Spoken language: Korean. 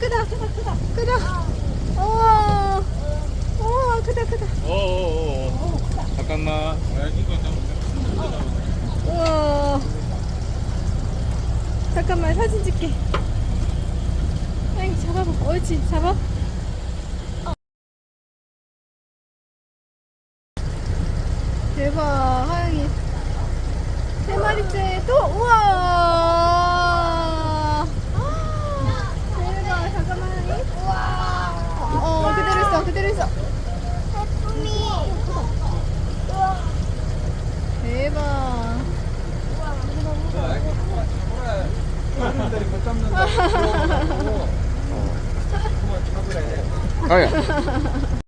크다 크다 크다 크다. 우와 우와 크다 크다. 어어어. 잠깐만. 우와 잠깐만 사진 찍게. 하영이 잡아봐 옳지 잡아. 대박 하영이. 세 마리째 또 우와 대박 잠깐만 하영이 어 그대로 있어 그대로 있어 대박 가야.